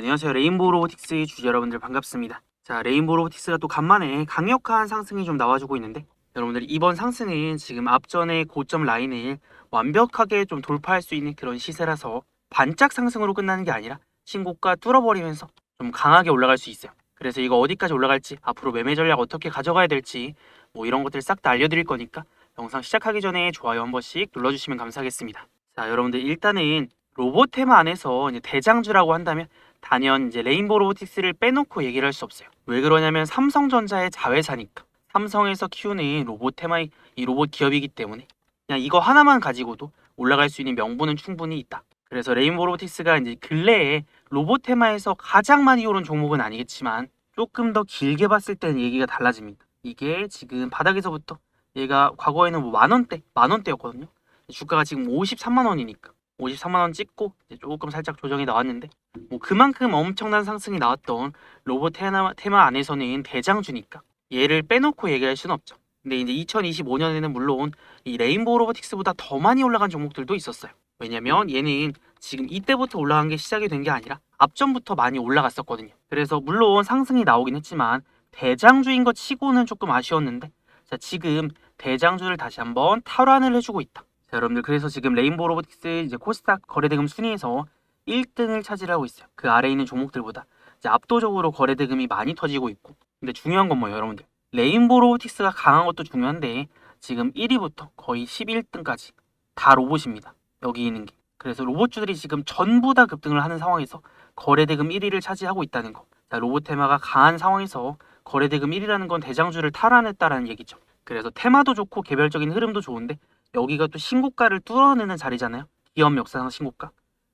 안녕하세요. 레인보우 로보틱스의 주주 여러분들 반갑습니다. 자, 레인보우 로보틱스가 또 간만에 강력한 상승이 좀 나와주고 있는데 여러분들 이번 상승은 지금 앞전의 고점 라인을 완벽하게 좀 돌파할 수 있는 그런 시세라서 반짝 상승으로 끝나는 게 아니라 신고가 뚫어버리면서 좀 강하게 올라갈 수 있어요. 그래서 이거 어디까지 올라갈지 앞으로 매매 전략 어떻게 가져가야 될지 뭐 이런 것들 싹 다 알려드릴 거니까 영상 시작하기 전에 좋아요 한 번씩 눌러주시면 감사하겠습니다. 자, 여러분들 일단은 로봇 테마 안에서 대장주라고 한다면 단연 이제 레인보우 로보틱스를 빼놓고 얘기를 할 수 없어요. 왜 그러냐면 삼성전자의 자회사니까. 삼성에서 키우는 로봇 테마의 이 로봇 기업이기 때문에 그냥 이거 하나만 가지고도 올라갈 수 있는 명분은 충분히 있다. 그래서 레인보우 로보틱스가 이제 근래에 로봇 테마에서 가장 많이 오른 종목은 아니겠지만 조금 더 길게 봤을 때는 얘기가 달라집니다. 이게 지금 바닥에서부터 얘가 과거에는 뭐 만 원대, 만 원대였거든요. 주가가 지금 53만 원이니까 53만 원 찍고 조금 살짝 조정이 나왔는데 뭐 그만큼 엄청난 상승이 나왔던 로봇 테마, 테마 안에서는 대장주니까 얘를 빼놓고 얘기할 수는 없죠. 근데 이제 2025년에는 물론 이 레인보우 로보틱스보다 더 많이 올라간 종목들도 있었어요. 왜냐면 얘는 지금 이때부터 올라간 게 시작이 된 게 아니라 앞전부터 많이 올라갔었거든요. 그래서 물론 상승이 나오긴 했지만 대장주인 것 치고는 조금 아쉬웠는데 자 지금 대장주를 다시 한번 탈환을 해주고 있다. 자, 여러분들 그래서 지금 레인보우 로보틱스 이제 코스닥 거래대금 순위에서 1등을 차지하고 있어요. 그 아래에 있는 종목들보다 압도적으로 거래 대금이 많이 터지고 있고. 근데 중요한 건 뭐예요, 여러분들? 레인보우 로보틱스가 강한 것도 중요한데 지금 1위부터 거의 11등까지 다 로봇입니다. 여기 있는 게. 그래서 로봇주들이 지금 전부 다 급등을 하는 상황에서 거래대금 1위를 차지하고 있다는 거. 자, 로봇 테마가 강한 상황에서 거래대금 1위라는 건 대장주를 탈환했다라는 얘기죠. 그래서 테마도 좋고 개별적인 흐름도 좋은데 여기가 또 신고가를 뚫어내는 자리잖아요. 기업 역사상 신고가.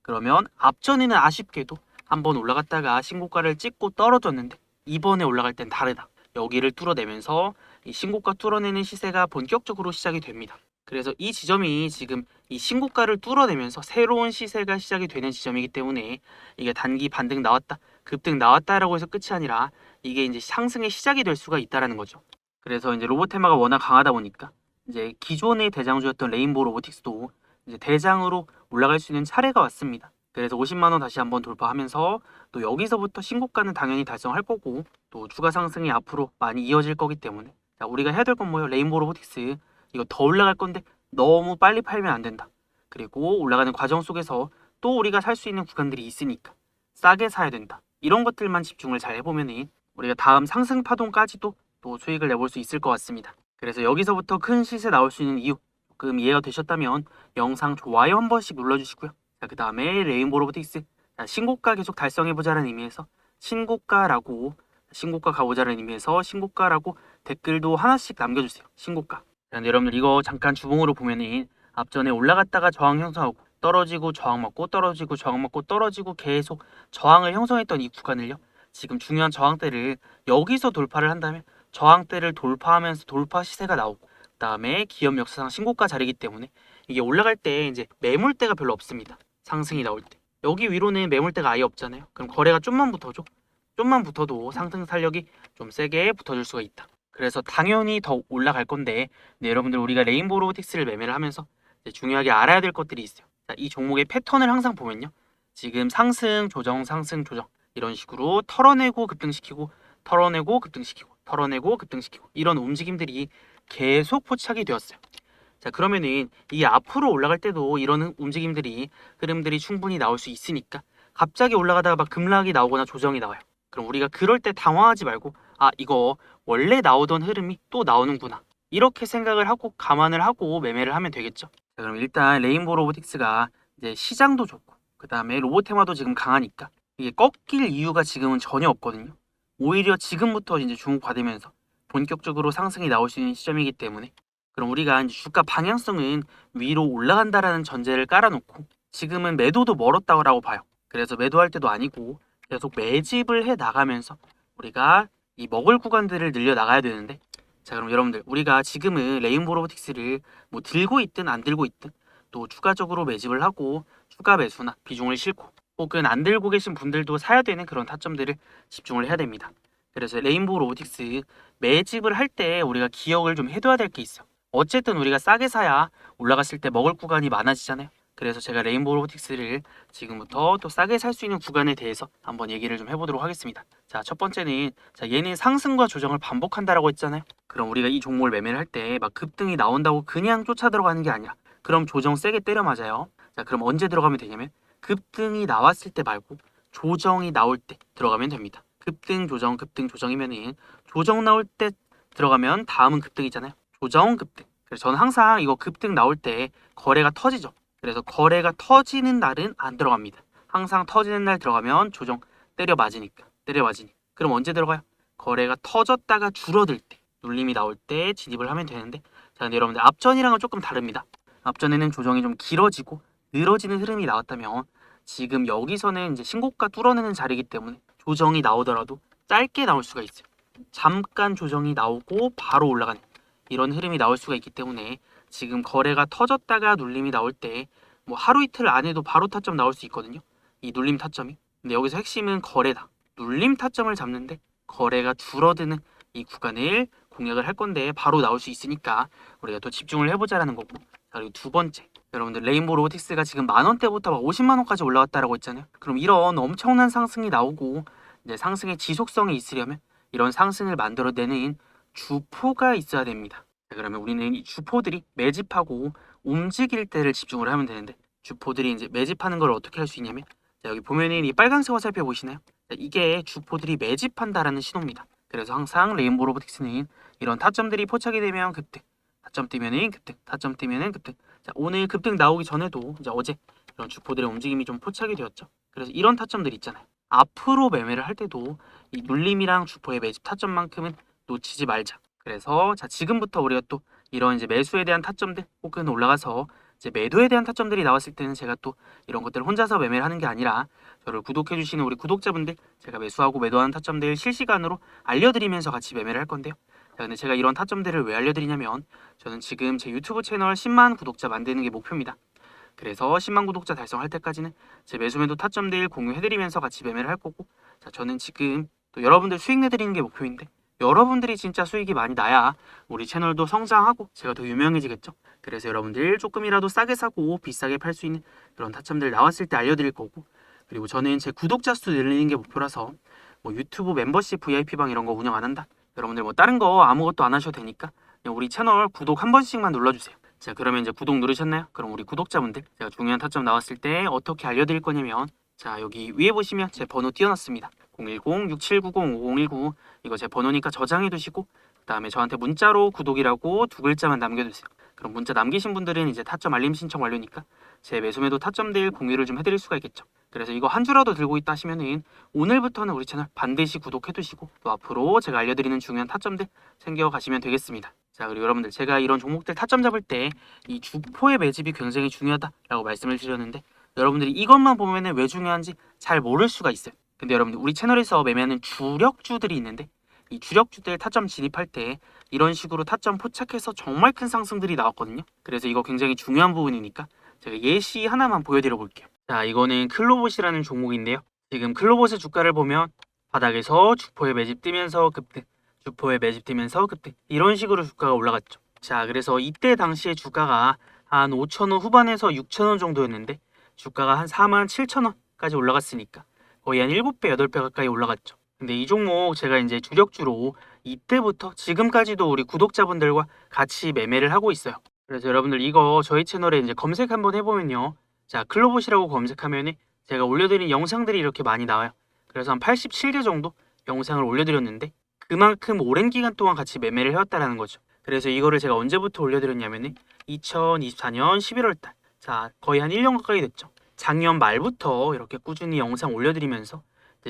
그러면 앞전에는 아쉽게도 한번 올라갔다가 신고가를 찍고 떨어졌는데 이번에 올라갈 땐 다르다. 여기를 뚫어내면서 이 신고가 뚫어내는 시세가 본격적으로 시작이 됩니다. 그래서 이 지점이 지금 이 신고가를 뚫어내면서 새로운 시세가 시작이 되는 지점이기 때문에 이게 단기 반등 나왔다, 급등 나왔다라고 해서 끝이 아니라 이게 이제 상승의 시작이 될 수가 있다라는 거죠. 그래서 이제 로봇 테마가 워낙 강하다 보니까 이제 기존의 대장주였던 레인보우 로보틱스도 이제 대장으로 올라갈 수 있는 차례가 왔습니다. 그래서 50만 원 다시 한번 돌파하면서 또 여기서부터 신고가는 당연히 달성할 거고 또 추가 상승이 앞으로 많이 이어질 거기 때문에 자, 우리가 해야 될 건 뭐예요? 레인보우 로보틱스 이거 더 올라갈 건데 너무 빨리 팔면 안 된다. 그리고 올라가는 과정 속에서 또 우리가 살 수 있는 구간들이 있으니까 싸게 사야 된다. 이런 것들만 집중을 잘 해보면은 우리가 다음 상승 파동까지도 또 수익을 내볼 수 있을 것 같습니다. 그래서 여기서부터 큰 시세 나올 수 있는 이유 조금 이해가 되셨다면 영상 좋아요 한 번씩 눌러주시고요. 자, 그 다음에 레인보우 로보틱스 자, 신고가 계속 달성해보자는 의미에서 신고가라고 신고가 가보자는 의미에서 신고가라고 댓글도 하나씩 남겨주세요. 신고가. 여러분들 이거 잠깐 주봉으로 보면은 앞전에 올라갔다가 저항 형성하고 떨어지고 저항 맞고 떨어지고 저항 맞고 떨어지고 계속 저항을 형성했던 이 구간을요. 지금 중요한 저항대를 여기서 돌파를 한다면 저항대를 돌파하면서 돌파 시세가 나오고 그다음에 기업 역사상 신고가 자리이기 때문에 이게 올라갈 때 이제 매물대가 별로 없습니다. 상승이 나올 때 여기 위로는 매물대가 아예 없잖아요. 그럼 거래가 좀만 붙어줘. 좀만 붙어도 상승 살력이 좀 세게 붙어줄 수가 있다. 그래서 당연히 더 올라갈 건데 네, 여러분들 우리가 레인보우 로보틱스를 매매를 하면서 중요하게 알아야 될 것들이 있어요. 자, 이 종목의 패턴을 항상 보면요. 지금 상승, 조정, 상승, 조정 이런 식으로 털어내고 급등시키고 털어내고 급등시키고 털어내고 급등시키고 이런 움직임들이 계속 포착이 되었어요. 자 그러면은 이 앞으로 올라갈 때도 이런 움직임들이 흐름들이 충분히 나올 수 있으니까 갑자기 올라가다가 막 급락이 나오거나 조정이 나와요. 그럼 우리가 그럴 때 당황하지 말고 아 이거 원래 나오던 흐름이 또 나오는구나 이렇게 생각을 하고 감안을 하고 매매를 하면 되겠죠. 자 그럼 일단 레인보우 로보틱스가 이제 시장도 좋고 그 다음에 로봇 테마도 지금 강하니까 이게 꺾일 이유가 지금은 전혀 없거든요. 오히려 지금부터 이제 주목받으면서 본격적으로 상승이 나올 수 있는 시점이기 때문에 그럼 우리가 이제 주가 방향성은 위로 올라간다라는 전제를 깔아놓고 지금은 매도도 멀었다고 봐요. 그래서 매도할 때도 아니고 계속 매집을 해 나가면서 우리가 이 먹을 구간들을 늘려 나가야 되는데 자 그럼 여러분들 우리가 지금은 레인보우 로보틱스를 뭐 들고 있든 안 들고 있든 또 추가적으로 매집을 하고 추가 매수나 비중을 싣고 혹은 안 들고 계신 분들도 사야 되는 그런 타점들을 집중을 해야 됩니다. 그래서 레인보우 로보틱스 매집을 할 때 우리가 기억을 좀 해둬야 될 게 있어. 어쨌든 우리가 싸게 사야 올라갔을 때 먹을 구간이 많아지잖아요. 그래서 제가 레인보우 로보틱스를 지금부터 또 싸게 살 수 있는 구간에 대해서 한번 얘기를 좀 해보도록 하겠습니다. 자, 첫 번째는 자, 얘는 상승과 조정을 반복한다라고 했잖아요. 그럼 우리가 이 종목을 매매를 할 때 막 급등이 나온다고 그냥 쫓아 들어가는 게 아니라 그럼 조정 세게 때려 맞아요. 자, 그럼 언제 들어가면 되냐면 급등이 나왔을 때 말고 조정이 나올 때 들어가면 됩니다. 급등 조정 급등 조정이면은 조정 나올 때 들어가면 다음은 급등이잖아요. 조정 급등. 그래서 저는 항상 이거 급등 나올 때 거래가 터지죠. 그래서 거래가 터지는 날은 안 들어갑니다. 항상 터지는 날 들어가면 조정 때려 맞으니까 때려 맞으니. 그럼 언제 들어가요? 거래가 터졌다가 줄어들 때 눌림이 나올 때 진입을 하면 되는데 자 근데 여러분들 앞전이랑은 조금 다릅니다. 앞전에는 조정이 좀 길어지고 늘어지는 흐름이 나왔다면 지금 여기서는 이제 신고가 뚫어내는 자리이기 때문에 조정이 나오더라도 짧게 나올 수가 있어요. 잠깐 조정이 나오고 바로 올라가는 이런 흐름이 나올 수가 있기 때문에 지금 거래가 터졌다가 눌림이 나올 때 뭐 하루 이틀 안에도 바로 타점 나올 수 있거든요. 이 눌림 타점이. 근데 여기서 핵심은 거래다. 눌림 타점을 잡는데 거래가 줄어드는 이 구간을 공략을 할 건데 바로 나올 수 있으니까 우리가 또 집중을 해보자라는 거고. 자, 그리고 두 번째. 여러분들 레인보우 로보틱스가 지금 만 원대부터 막 50만 원까지 올라왔다라고 했잖아요. 그럼 이런 엄청난 상승이 나오고 이제 상승의 지속성이 있으려면 이런 상승을 만들어내는 주포가 있어야 됩니다. 자, 그러면 우리는 이 주포들이 매집하고 움직일 때를 집중을 하면 되는데 주포들이 이제 매집하는 걸 어떻게 할 수 있냐면 자, 여기 보면은 이 빨간색 화살표 보이시나요? 자, 이게 주포들이 매집한다라는 신호입니다. 그래서 항상 레인보우 로보틱스는 이런 타점들이 포착이 되면 급등, 타점 뜨면은 급등, 타점 뜨면은 급등. 자, 오늘 급등 나오기 전에도 이제 어제 이런 주포들의 움직임이 좀 포착이 되었죠. 그래서 이런 타점들 있잖아요. 앞으로 매매를 할 때도 이 눌림이랑 주포의 매집 타점만큼은 놓치지 말자. 그래서 자 지금부터 우리가 또 이런 이제 매수에 대한 타점들 혹은 올라가서 이제 매도에 대한 타점들이 나왔을 때는 제가 또 이런 것들을 혼자서 매매를 하는 게 아니라 저를 구독해 주시는 우리 구독자분들 제가 매수하고 매도하는 타점들 실시간으로 알려드리면서 같이 매매를 할 건데요. 자, 근데 제가 이런 타점들을 왜 알려드리냐면 저는 지금 제 유튜브 채널 10만 구독자 만드는 게 목표입니다. 그래서 10만 구독자 달성할 때까지는 제 매수 매도 타점들 공유해드리면서 같이 매매를 할 거고 자 저는 지금 또 여러분들 수익 내드리는 게 목표인데 여러분들이 진짜 수익이 많이 나야 우리 채널도 성장하고 제가 더 유명해지겠죠. 그래서 여러분들 조금이라도 싸게 사고 비싸게 팔 수 있는 그런 타점들 나왔을 때 알려드릴 거고 그리고 저는 제 구독자 수 늘리는 게 목표라서 뭐 유튜브 멤버십 VIP방 이런 거 운영 안 한다. 여러분들 뭐 다른 거 아무것도 안 하셔도 되니까 그냥 우리 채널 구독 한 번씩만 눌러주세요. 자 그러면 이제 구독 누르셨나요? 그럼 우리 구독자분들 제가 중요한 타점 나왔을 때 어떻게 알려드릴 거냐면 자 여기 위에 보시면 제 번호 띄워놨습니다. 010-6790-5019 이거 제 번호니까 저장해 두시고 그 다음에 저한테 문자로 구독이라고 두 글자만 남겨주세요. 그럼 문자 남기신 분들은 이제 타점 알림 신청 완료니까 제 매수매도 타점들 공유를 좀 해드릴 수가 있겠죠. 그래서 이거 한 주라도 들고 있다 하시면은 오늘부터는 우리 채널 반드시 구독해 두시고 또 앞으로 제가 알려드리는 중요한 타점들 챙겨 가시면 되겠습니다. 자 그리고 여러분들 제가 이런 종목들 타점 잡을 때 이 주포의 매집이 굉장히 중요하다라고 말씀을 드렸는데 여러분들이 이것만 보면은 왜 중요한지 잘 모를 수가 있어요. 근데 여러분들 우리 채널에서 매매하는 주력주들이 있는데 이 주력주들 타점 진입할 때 이런 식으로 타점 포착해서 정말 큰 상승들이 나왔거든요. 그래서 이거 굉장히 중요한 부분이니까 제가 예시 하나만 보여드려 볼게요. 자, 이거는 클로봇이라는 종목인데요. 지금 클로봇의 주가를 보면 바닥에서 주포에 매집 뜨면서 급등, 주포에 매집 뜨면서 급등 이런 식으로 주가가 올라갔죠. 자, 그래서 이때 당시에 주가가 한 5천원 후반에서 6천원 정도였는데 주가가 한 4만 7천원까지 올라갔으니까 거의 한 7배, 8배 가까이 올라갔죠. 근데 이 종목 제가 이제 주력주로 이때부터 지금까지도 우리 구독자분들과 같이 매매를 하고 있어요. 그래서 여러분들 이거 저희 채널에 이제 검색 한번 해보면요. 자, 클로봇이라고 검색하면 제가 올려드린 영상들이 이렇게 많이 나와요. 그래서 한 87개 정도 영상을 올려드렸는데 그만큼 오랜 기간 동안 같이 매매를 해왔다라는 거죠. 그래서 이거를 제가 언제부터 올려드렸냐면은 2024년 11월 달. 자, 거의 한 1년 가까이 됐죠. 작년 말부터 이렇게 꾸준히 영상 올려드리면서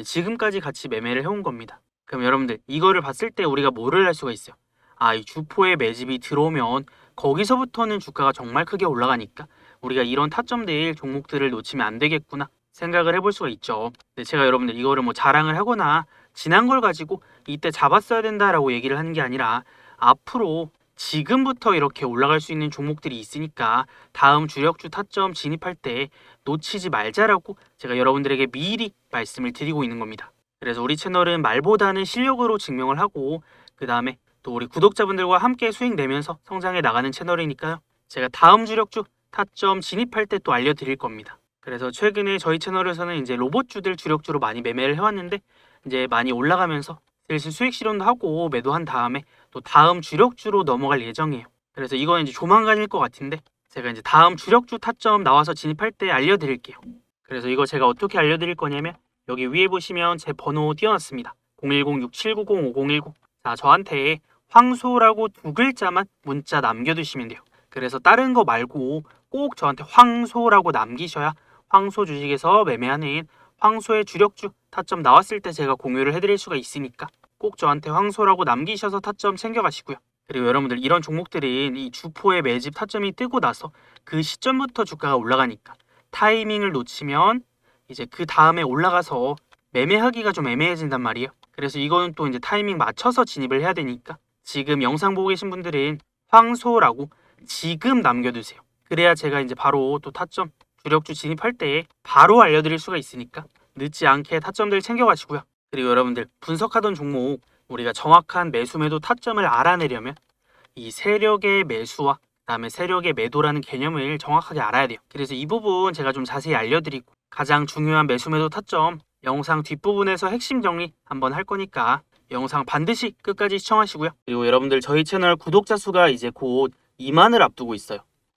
지금까지 같이 매매를 해온 겁니다. 그럼 여러분들 이거를 봤을 때 우리가 뭐를 할 수가 있어요? 아, 이 주포의 매집이 들어오면 거기서부터는 주가가 정말 크게 올라가니까 우리가 이런 타점들 종목들을 놓치면 안 되겠구나 생각을 해볼 수가 있죠. 근데 제가 여러분들 이거를 뭐 자랑을 하거나 지난 걸 가지고 이때 잡았어야 된다라고 얘기를 하는 게 아니라 앞으로 지금부터 이렇게 올라갈 수 있는 종목들이 있으니까 다음 주력주 타점 진입할 때 놓치지 말자라고 제가 여러분들에게 미리 말씀을 드리고 있는 겁니다. 그래서 우리 채널은 말보다는 실력으로 증명을 하고 그 다음에 또 우리 구독자분들과 함께 수익 내면서 성장해 나가는 채널이니까요. 제가 다음 주력주 타점 진입할 때 또 알려드릴 겁니다. 그래서 최근에 저희 채널에서는 이제 로봇주들 주력주로 많이 매매를 해왔는데 이제 많이 올라가면서 슬슬 수익 실현도 하고 매도한 다음에 또 다음 주력주로 넘어갈 예정이에요. 그래서 이건 이제 조만간일 것 같은데 제가 이제 다음 주력주 타점 나와서 진입할 때 알려드릴게요. 그래서 이거 제가 어떻게 알려드릴 거냐면 여기 위에 보시면 제 번호 띄워놨습니다. 010-6790-5019. 자, 저한테 황소라고 두 글자만 문자 남겨두시면 돼요. 그래서 다른 거 말고 꼭 저한테 황소라고 남기셔야 황소 주식에서 매매하는 황소의 주력주 타점 나왔을 때 제가 공유를 해드릴 수가 있으니까 꼭 저한테 황소라고 남기셔서 타점 챙겨가시고요. 그리고 여러분들 이런 종목들은 이 주포의 매집 타점이 뜨고 나서 그 시점부터 주가가 올라가니까 타이밍을 놓치면 이제 그 다음에 올라가서 매매하기가 좀 애매해진단 말이에요. 그래서 이거는 또 이제 타이밍 맞춰서 진입을 해야 되니까 지금 영상 보고 계신 분들은 황소라고 지금 남겨두세요. 그래야 제가 이제 바로 또 타점 주력주 진입할 때 바로 알려드릴 수가 있으니까 늦지 않게 타점들 챙겨가시고요. 그리고 여러분들 분석하던 종목 우리가 정확한 매수 매도 타점을 알아내려면 이 세력의 매수와 그다음에 세력의 매도라는 개념을 정확하게 알아야 돼요. 그래서 이 부분 제가 좀 자세히 알려드리고 가장 중요한 매수 매도 타점 영상 뒷부분에서 핵심 정리 한번 할 거니까 영상 반드시 끝까지 시청하시고요. 그리고 여러분들 저희 채널 구독자 수가 이제 곧 2만을 앞두고 있어요.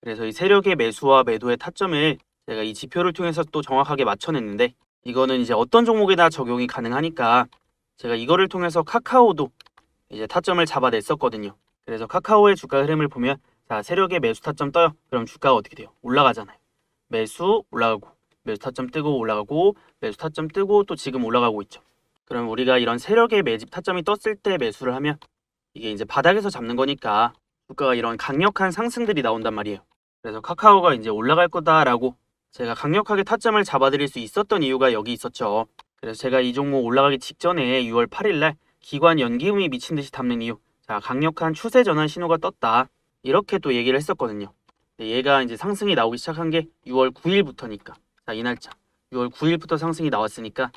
그래서 이 세력의 매수와 매도의 타점을 제가 이 지표를 통해서 또 정확하게 맞춰냈는데 이거는 이제 어떤 종목에나 적용이 가능하니까 제가 이거를 통해서 카카오도 이제 타점을 잡아냈었거든요. 그래서 카카오의 주가 흐름을 보면 자 세력의 매수 타점 떠요. 그럼 주가가 어떻게 돼요? 올라가잖아요. 매수 올라가고 매수 타점 뜨고 올라가고 매수 타점 뜨고 또 지금 올라가고 있죠. 그럼 우리가 이런 세력의 매집 타점이 떴을 때 매수를 하면 이게 이제 바닥에서 잡는 거니까 주가가 이런 강력한 상승들이 나온단 말이에요. 그래서 카카오가 이제 올라갈 거다라고 제가 강력하게 타점을 잡아드릴 수 있었던 이유가 여기 있었죠. 그래서 제가 이 종목 올라가기 직전에 6월 8일 날 기관 연기음이 미친 듯이 담는 이유. 자, 강력한 추세 전환 신호가 떴다. 이렇게 또 얘기를 했었거든요. 얘가 이제 상승이 나오기 시작한 게 6월 9일부터니까. 자, 이 날짜. 6월 9일부터 상승이 나왔으니까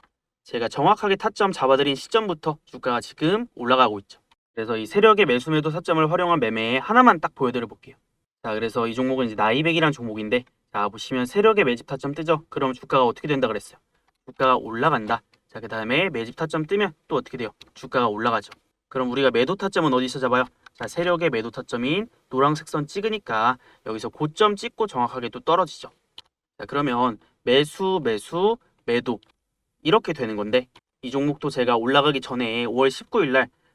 제가 정확하게 타점 잡아드린 시점부터 주가가 지금 올라가고 있죠. 그래서 이 세력의 매수 매도 타점을 활용한 매매에 하나만 딱 보여드려 볼게요. 자, 그래서 이 종목은 이제 나이백이라는 종목인데 자, 보시면 세력의 매집 타점 뜨죠? 그럼 주가가 어떻게 된다 그랬어요? 주가가 올라간다. 자, 그 다음에 매집 타점 뜨면 또 어떻게 돼요? 주가가 올라가죠. 그럼 우리가 매도 타점은 어디서 잡아요? 자, 세력의 매도 타점인 노란색 선 찍으니까 여기서 고점 찍고 정확하게 또 떨어지죠. 자, 그러면 매수, 매수, 매도 이렇게 되는 건데 이 종목도 제가 올라가기 전에 5월 19일 날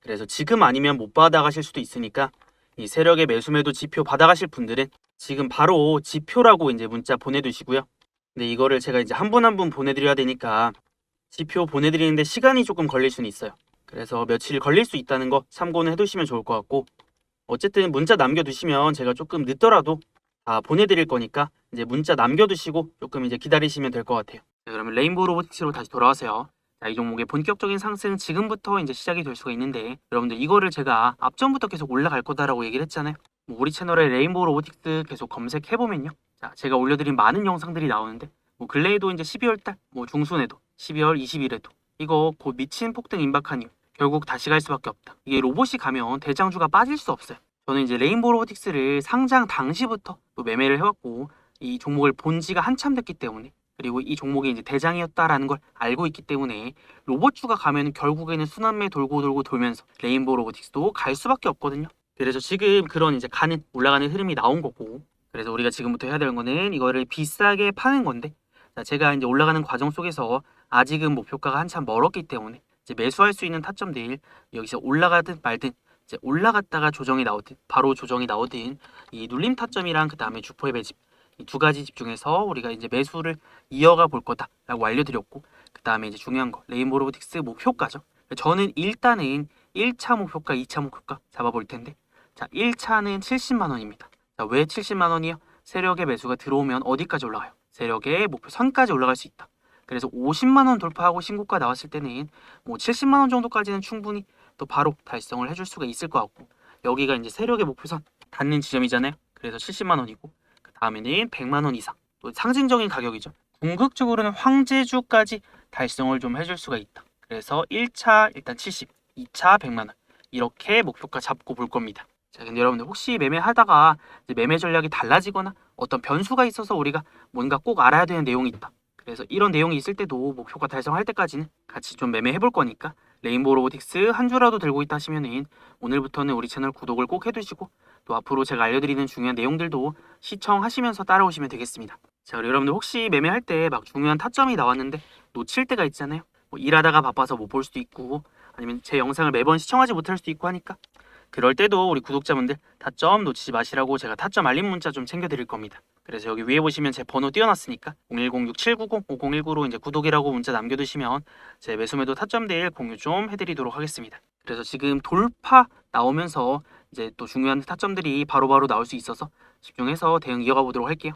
그래서 지금 아니면 못 받아가실 수도 있으니까 이 세력의 매수 매도 지표 받아가실 분들은 지금 바로 지표라고 이제 문자 보내두시고요. 근데 이거를 제가 이제 한 분 한 분 보내드려야 되니까 지표 보내드리는데 시간이 조금 걸릴 수는 있어요. 그래서 며칠 걸릴 수 있다는 거 참고는 해두시면 좋을 것 같고 어쨌든 문자 남겨두시면 제가 조금 늦더라도 다 보내드릴 거니까 이제 문자 남겨두시고 조금 이제 기다리시면 될 것 같아요. 자, 그러면 레인보우 로보틱스로 다시 돌아와서요. 자, 이 종목의 본격적인 상승 지금부터 이제 시작이 될 수가 있는데 여러분들 이거를 제가 앞전부터 계속 올라갈 거다라고 얘기를 했잖아요. 뭐 우리 채널에 레인보우 로보틱스 계속 검색해 보면요. 자, 제가 올려드린 많은 영상들이 나오는데 뭐 근래에도 이제 12월 달, 뭐 중순에도 12월 20일에도 이거 곧 미친 폭등 임박한 이유 결국 다시 갈 수밖에 없다. 이게 로봇이 가면 대장주가 빠질 수 없어요. 저는 이제 레인보우 로보틱스를 상장 당시부터 또 매매를 해왔고 이 종목을 본 지가 한참 됐기 때문에 그리고 이 종목이 이제 대장이었다라는 걸 알고 있기 때문에 로봇주가 가면 결국에는 순환매 돌고 돌고 돌면서 레인보우 로보틱스도 갈 수밖에 없거든요. 그래서 지금 그런 이제 가는 올라가는 흐름이 나온 거고 그래서 우리가 지금부터 해야 되는 거는 이거를 비싸게 파는 건데 자, 제가 이제 올라가는 과정 속에서 아직은 목표가가 한참 멀었기 때문에 이제 매수할 수 있는 타점들 여기서 올라가든 말든 이제 올라갔다가 조정이 나오든 바로 조정이 나오든 이 눌림 타점이랑 그 다음에 주포의 이 두 가지 집중해서 우리가 이제 매수를 이어가 볼 거다라고 알려드렸고 그 다음에 이제 중요한 거 레인보우 로보틱스 목표가죠. 저는 일단은 1차 목표가, 2차 목표가 잡아볼 텐데 자 1차는 70만 원입니다. 자, 왜 70만 원이요? 세력의 매수가 들어오면 어디까지 올라가요? 세력의 목표 선까지 올라갈 수 있다. 그래서 50만 원 돌파하고 신고가 나왔을 때는 뭐 70만 원 정도까지는 충분히 또 바로 달성을 해줄 수가 있을 것 같고 여기가 이제 세력의 목표선 닿는 지점이잖아요. 그래서 70만 원이고 그 다음에는 100만 원 이상 또 상징적인 가격이죠. 궁극적으로는 황제주까지 달성을 좀 해줄 수가 있다. 그래서 1차 일단 70, 2차 100만 원 이렇게 목표가 잡고 볼 겁니다. 자, 근데 여러분들 혹시 매매하다가 매매 전략이 달라지거나 어떤 변수가 있어서 우리가 뭔가 꼭 알아야 되는 내용이 있다. 그래서 이런 내용이 있을 때도 목표가 달성할 때까지는 같이 좀 매매해 볼 거니까 레인보우 로보틱스 한 주라도 들고 있다 하시면은 오늘부터는 우리 채널 구독을 꼭 해두시고 또 앞으로 제가 알려드리는 중요한 내용들도 시청하시면서 따라오시면 되겠습니다. 자, 그리고 여러분들 혹시 매매할 때 막 중요한 타점이 나왔는데 놓칠 때가 있잖아요. 뭐 일하다가 바빠서 못 볼 수도 있고 아니면 제 영상을 매번 시청하지 못할 수도 있고 하니까 그럴 때도 우리 구독자분들 타점 놓치지 마시라고 제가 타점 알림 문자 좀 챙겨드릴 겁니다. 그래서 여기 위에 보시면 제 번호 띄워놨으니까 01067905019로 이제 구독이라고 문자 남겨두시면 제 매수매도 타점들 공유 좀 해드리도록 하겠습니다. 그래서 지금 돌파 나오면서 이제 또 중요한 타점들이 바로바로 나올 수 있어서 집중해서 대응 이어가 보도록 할게요.